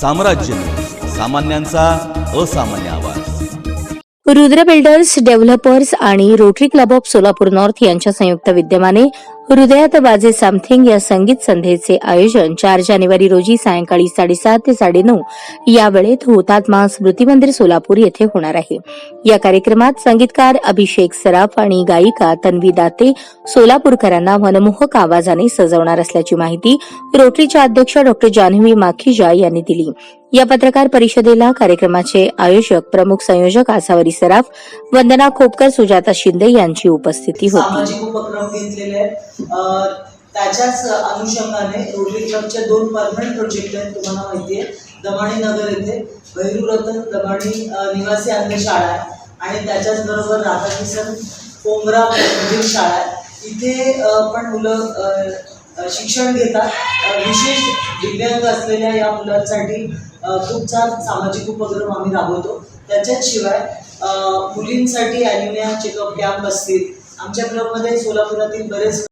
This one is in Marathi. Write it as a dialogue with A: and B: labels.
A: साम्राज्य. सामान्यांचा असामान्य आवाज.
B: रुद्र बिल्डर्स डेव्हलपर्स आणि Rotary Club of Solapur North यांच्या संयुक्त विद्यमाने हृदयात बाजे समथिंग या संगीत संध्येचे आयोजन चार जानेवारी रोजी सायंकाळी साडेसात ते साडेनऊ या वेळेत हुतात्मा स्मृती मंदिर सोलापूर येथे होणार आहे. या कार्यक्रमात संगीतकार अभिषेक सराफ आणि गायिका तन्वी दाते सोलापूरकरांना मनमोहक आवाजाने सजवणार असल्याची माहिती रोटरीच्या अध्यक्ष डॉक्टर जान्हवी माखीजा यांनी दिली. या पत्रकार परिषदेला कार्यक्रमाचे आयोजक प्रमुख संयोजक आसावरी सराफ वंदना खोपकर सुजाता शिंदे यांची उपस्थिती होती.
C: अं, त्याच्याच अनुषंगाने रोटरी क्लबचे दोन परमनंट प्रोजेक्ट आहेत तुम्हाला माहिती आहे दमाणी नगर येथे भैरूरतन दमाणी निवासी अन्य शाळा आहे. आणि त्याच्याच बरोबर राधाकिशन पोंगरा मंदिर शाळा आहे. इथे पण मुलं शिक्षण घेतात. विशेष दिव्यांग असलेल्या या मुलांसाठी खूप छान सामाजिक उपक्रम आम्ही राबवतो. त्याच्याच शिवाय मुलींसाठी ॲनिमिया चेकअप कॅम्प असतील. आमच्या क्लबमध्ये सोलापुरातील बरेच